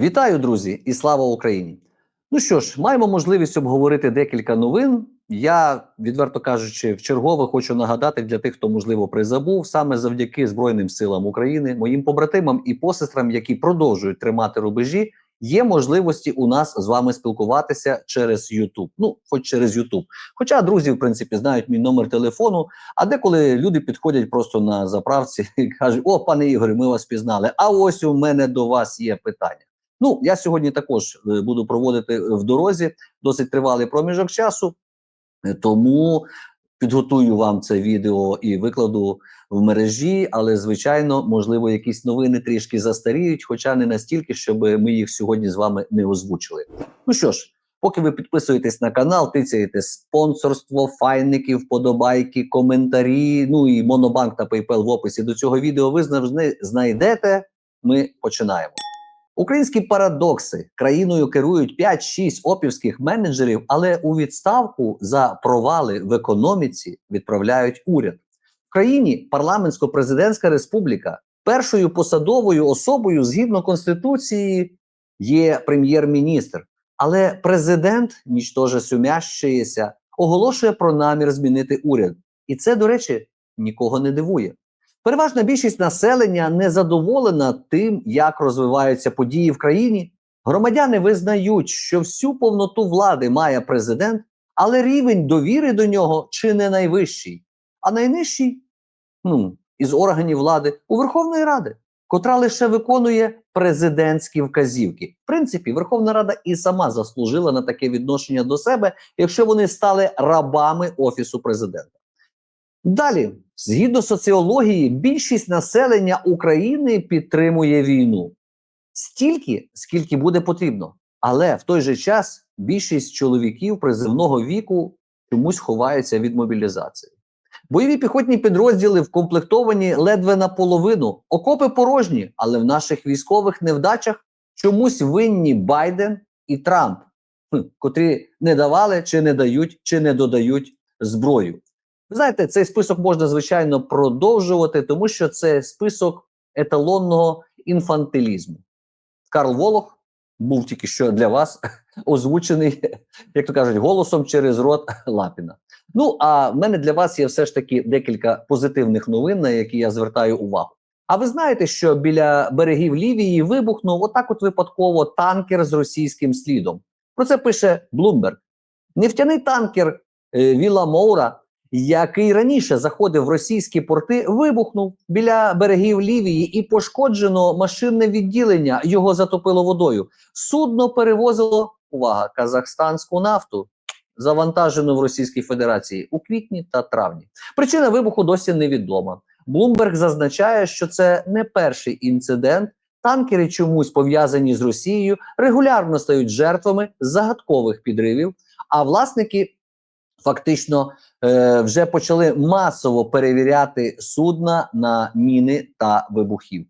Вітаю, друзі, і слава Україні! Ну що ж, маємо можливість обговорити декілька новин. Я, відверто кажучи, в хочу нагадати для тих, хто можливо призабув, саме завдяки Збройним силам України, моїм побратимам і посестрам, які продовжують тримати рубежі, є можливості у нас з вами спілкуватися через YouTube. Ну, хоч через YouTube. Хоча друзі, в принципі, знають мій номер телефону. А деколи люди підходять просто на заправці і кажуть: О, пане Ігорі, ми вас пізнали. А ось у мене до вас є питання. Ну, я сьогодні також е, буду проводити в дорозі досить тривалий проміжок часу, е, тому підготую вам це відео і викладу в мережі. Але, звичайно, можливо, якісь новини трішки застаріють, хоча не настільки, щоб ми їх сьогодні з вами не озвучили. Ну що ж, поки ви підписуєтесь на канал, тицяєте спонсорство, файники, вподобайки, коментарі. Ну і Монобанк та PayPal в описі до цього відео ви знайдете. Ми починаємо. Українські парадокси країною керують 5-6 опівських менеджерів, але у відставку за провали в економіці відправляють уряд. В країні парламентсько-президентська республіка першою посадовою особою згідно конституції є прем'єр-міністр. Але президент, нічтоже сумящається, оголошує про намір змінити уряд. І це, до речі, нікого не дивує. Переважна більшість населення не задоволена тим, як розвиваються події в країні. Громадяни визнають, що всю повноту влади має президент, але рівень довіри до нього чи не найвищий, а найнижчий ну, із органів влади у Верховної Ради, котра лише виконує президентські вказівки. В принципі, Верховна Рада і сама заслужила на таке відношення до себе, якщо вони стали рабами офісу президента. Далі, згідно соціології, більшість населення України підтримує війну стільки, скільки буде потрібно. Але в той же час більшість чоловіків призивного віку чомусь ховаються від мобілізації. Бойові піхотні підрозділи вкомплектовані ледве наполовину, окопи порожні, але в наших військових невдачах чомусь винні Байден і Трамп, котрі не давали, чи не дають, чи не додають зброю. Знаєте, цей список можна звичайно продовжувати, тому що це список еталонного інфантилізму. Карл Волох був тільки що для вас озвучений, як то кажуть, голосом через рот Лапіна. Ну а в мене для вас є все ж таки декілька позитивних новин, на які я звертаю увагу. А ви знаєте, що біля берегів Лівії вибухнув отак, от випадково танкер з російським слідом. Про це пише Блумберг. Нефтяний танкер е, Віла Моура який раніше заходив в російські порти, вибухнув біля берегів Лівії і пошкоджено машинне відділення. Його затопило водою. Судно перевозило увага казахстанську нафту, завантажену в Російській Федерації у квітні та травні. Причина вибуху досі невідома. Блумберг зазначає, що це не перший інцидент. Танкери чомусь пов'язані з Росією, регулярно стають жертвами загадкових підривів. А власники фактично е, вже почали масово перевіряти судна на міни та вибухів.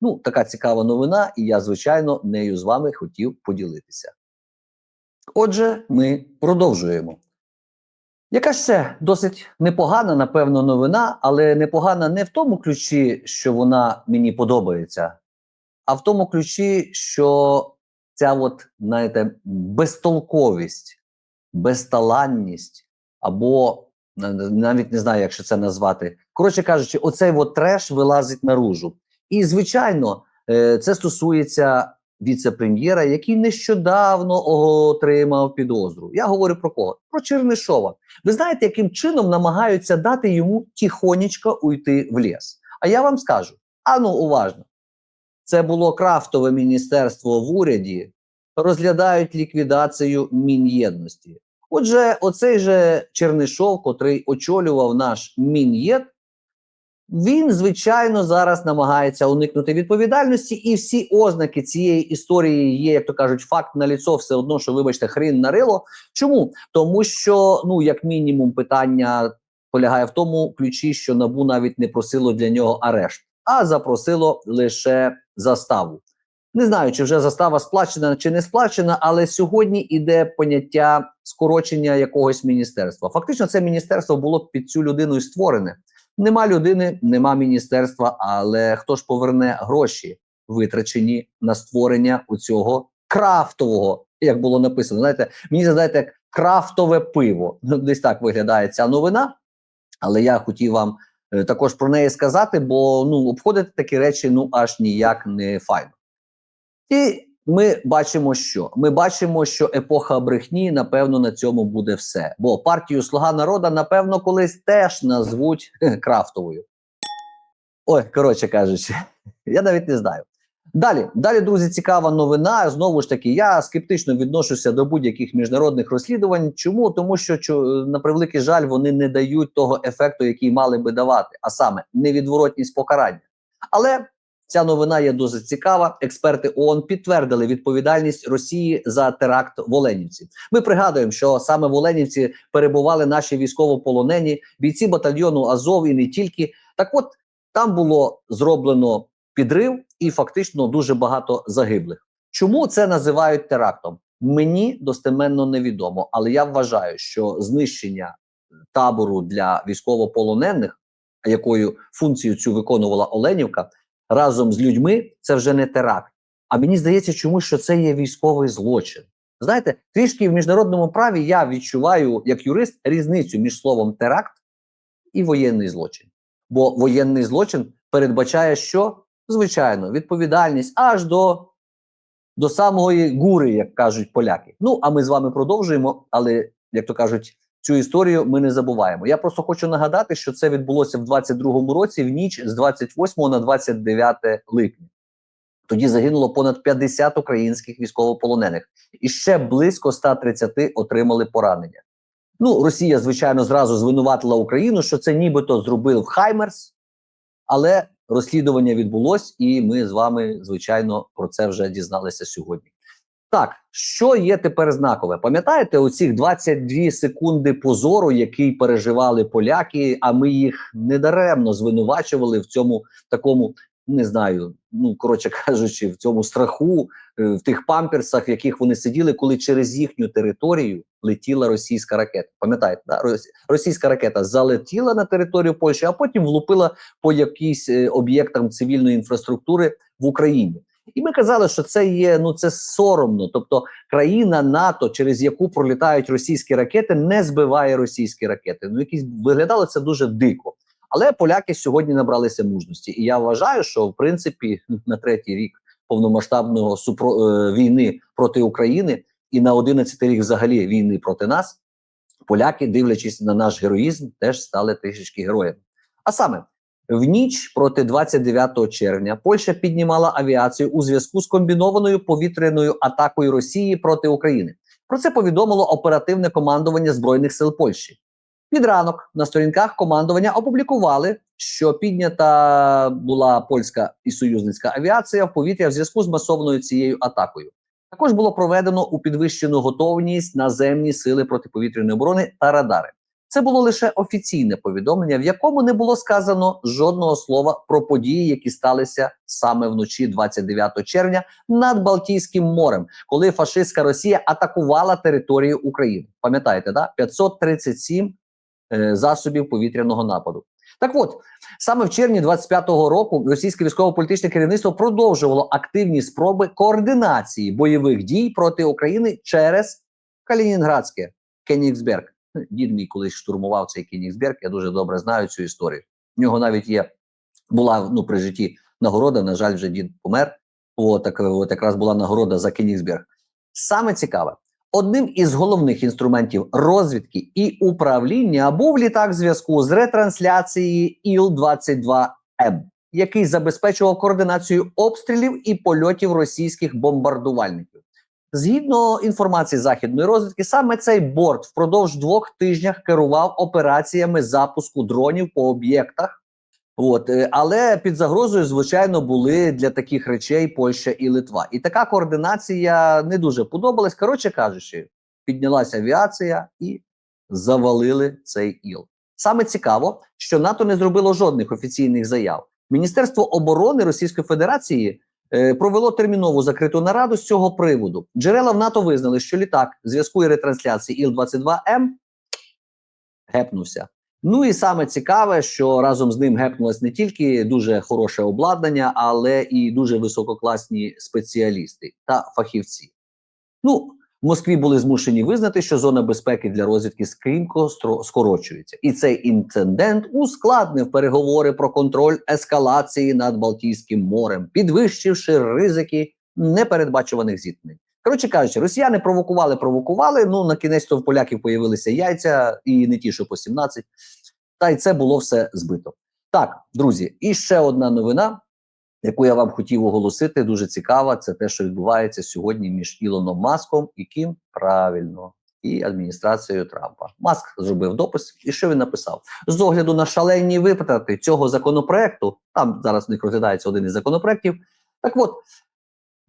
Ну, така цікава новина, і я, звичайно, нею з вами хотів поділитися. Отже, ми продовжуємо. Яка ще досить непогана, напевно, новина, але непогана не в тому ключі, що вона мені подобається, а в тому ключі, що ця, от, знаєте, безтолковість, безталанність, або навіть не знаю, як ще це назвати. Коротше кажучи, оцей от треш вилазить наружу. І, звичайно, е, це стосується віце-прем'єра, який нещодавно отримав підозру. Я говорю про кого? Про Чернишова. Ви знаєте, яким чином намагаються дати йому тихонечко уйти в ліс? А я вам скажу: ану, уважно, це було крафтове міністерство в уряді, розглядають ліквідацію мін'єдності. Отже, оцей же Чернишов, котрий очолював наш мін'єд, він, звичайно, зараз намагається уникнути відповідальності, і всі ознаки цієї історії є, як то кажуть, факт на ліцо, все одно, що, вибачте, хрін нарило. Чому? Тому що, ну, як мінімум, питання полягає в тому ключі, що набу навіть не просило для нього арешт, а запросило лише заставу. Не знаю, чи вже застава сплачена чи не сплачена, але сьогодні йде поняття скорочення якогось міністерства. Фактично, це міністерство було під цю людину створене. Нема людини, нема міністерства, але хто ж поверне гроші витрачені на створення у цього крафтового, як було написано. Знаєте, мені здається, крафтове пиво. Ну, десь так виглядає ця новина. Але я хотів вам е, також про неї сказати, бо ну обходити такі речі ну аж ніяк не файно. І ми бачимо, що ми бачимо, що епоха брехні, напевно, на цьому буде все. Бо партію Слуга народа, напевно, колись теж назвуть крафтовою. Ой, коротше кажучи, я навіть не знаю. Далі, далі, друзі, цікава новина. Знову ж таки, я скептично відношуся до будь-яких міжнародних розслідувань. Чому? Тому що на превеликий жаль, вони не дають того ефекту, який мали би давати, а саме невідворотність покарання. Але ця новина є дуже цікава. Експерти ООН підтвердили відповідальність Росії за теракт в Оленівці. Ми пригадуємо, що саме в Оленівці перебували наші військовополонені бійці батальйону Азов і не тільки. Так, от там було зроблено підрив і фактично дуже багато загиблих. Чому це називають терактом? Мені достеменно невідомо, але я вважаю, що знищення табору для військовополонених, якою функцію цю виконувала Оленівка, разом з людьми це вже не теракт. А мені здається, чомусь, що це є військовий злочин. Знаєте, трішки в міжнародному праві я відчуваю як юрист різницю між словом теракт і воєнний злочин. Бо воєнний злочин передбачає, що звичайно відповідальність аж до, до самої гури, як кажуть поляки. Ну а ми з вами продовжуємо, але як то кажуть, цю історію ми не забуваємо. Я просто хочу нагадати, що це відбулося в 22-му році, в ніч з 28 на 29 липня. Тоді загинуло понад 50 українських військовополонених, і ще близько 130 отримали поранення. Ну, Росія, звичайно, зразу звинуватила Україну, що це нібито зробив Хаймерс, але розслідування відбулось, і ми з вами, звичайно, про це вже дізналися сьогодні. Так, що є тепер знакове? Пам'ятаєте оці 22 секунди позору, який переживали поляки, а ми їх недаремно звинувачували в цьому такому, не знаю, ну коротше кажучи, в цьому страху, е, в тих памперсах, в яких вони сиділи, коли через їхню територію летіла російська ракета. Пам'ятаєте, да? Рос- російська ракета залетіла на територію Польщі, а потім влупила по якійсь е, об'єктам цивільної інфраструктури в Україні. І ми казали, що це є ну це соромно. Тобто країна НАТО, через яку пролітають російські ракети, не збиває російські ракети. Ну якісь виглядало це дуже дико. Але поляки сьогодні набралися мужності, і я вважаю, що в принципі на третій рік повномасштабного супро е, війни проти України і на 11 рік взагалі війни проти нас, поляки, дивлячись на наш героїзм, теж стали трішечки героями. А саме в ніч проти 29 червня Польща піднімала авіацію у зв'язку з комбінованою повітряною атакою Росії проти України. Про це повідомило оперативне командування збройних сил Польщі. Під ранок на сторінках командування опублікували, що піднята була польська і союзницька авіація в повітря в зв'язку з масованою цією атакою. Також було проведено у підвищену готовність наземні сили протиповітряної оборони та радари. Це було лише офіційне повідомлення, в якому не було сказано жодного слова про події, які сталися саме вночі 29 червня над Балтійським морем, коли фашистська Росія атакувала територію України. Пам'ятаєте, да? 537 е, засобів повітряного нападу. Так от саме в червні 25-го року російське військово-політичне керівництво продовжувало активні спроби координації бойових дій проти України через Калінінградське Кенігсберг. Дід мій колись штурмував цей Кенігсберг, я дуже добре знаю цю історію. В нього навіть є була ну при житті нагорода. На жаль, вже дід помер. Так от якраз була нагорода за Кенігсберг. Саме цікаве, одним із головних інструментів розвідки і управління був літак зв'язку з ретрансляції Іл-22М, який забезпечував координацію обстрілів і польотів російських бомбардувальників. Згідно інформації західної розвідки, саме цей борт впродовж двох тижнів керував операціями запуску дронів по об'єктах. От, е, але під загрозою, звичайно, були для таких речей Польща і Литва. І така координація не дуже подобалась. Коротше кажучи, піднялася авіація і завалили цей іл. Саме цікаво, що НАТО не зробило жодних офіційних заяв. Міністерство оборони Російської Федерації провело термінову закриту нараду з цього приводу. Джерела в НАТО визнали, що літак зв'язку і ретрансляції Іл-22М гепнувся. Ну і саме цікаве, що разом з ним гепнулось не тільки дуже хороше обладнання, але і дуже висококласні спеціалісти та фахівці. Ну, в Москві були змушені визнати, що зона безпеки для розвідки скрімко скорочується, і цей інцидент ускладнив переговори про контроль ескалації над Балтійським морем, підвищивши ризики непередбачуваних зіткнень. Коротше кажучи, росіяни провокували, провокували. Ну на кінець то в поляків появилися яйця, і не ті, що по 17. Та й це було все збито. Так, друзі, і ще одна новина, яку я вам хотів оголосити, дуже цікава. Це те, що відбувається сьогодні між Ілоном Маском і Ким правильно, і адміністрацією Трампа. Маск зробив допис, і що він написав? З огляду на шалені витрати цього законопроекту, там зараз них розглядається один із законопроектів. Так от,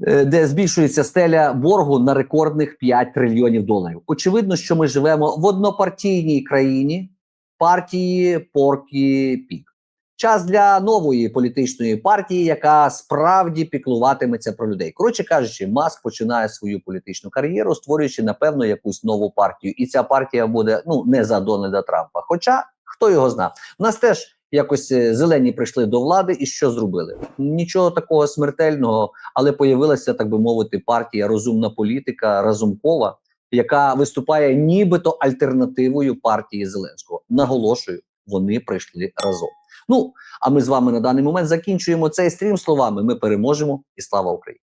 е, де збільшується стеля боргу на рекордних 5 трильйонів доларів. Очевидно, що ми живемо в однопартійній країні партії Поркі Пік. Час для нової політичної партії, яка справді піклуватиметься про людей. Коротше кажучи, Маск починає свою політичну кар'єру, створюючи напевно якусь нову партію, і ця партія буде ну не за Дональда Трампа. Хоча хто його зна, у нас теж якось е, зелені прийшли до влади, і що зробили? Нічого такого смертельного, але появилася, так би мовити, партія розумна політика Разумкова, яка виступає нібито альтернативою партії Зеленського. Наголошую, вони прийшли разом. Ну а ми з вами на даний момент закінчуємо цей стрім словами: ми переможемо і слава Україні!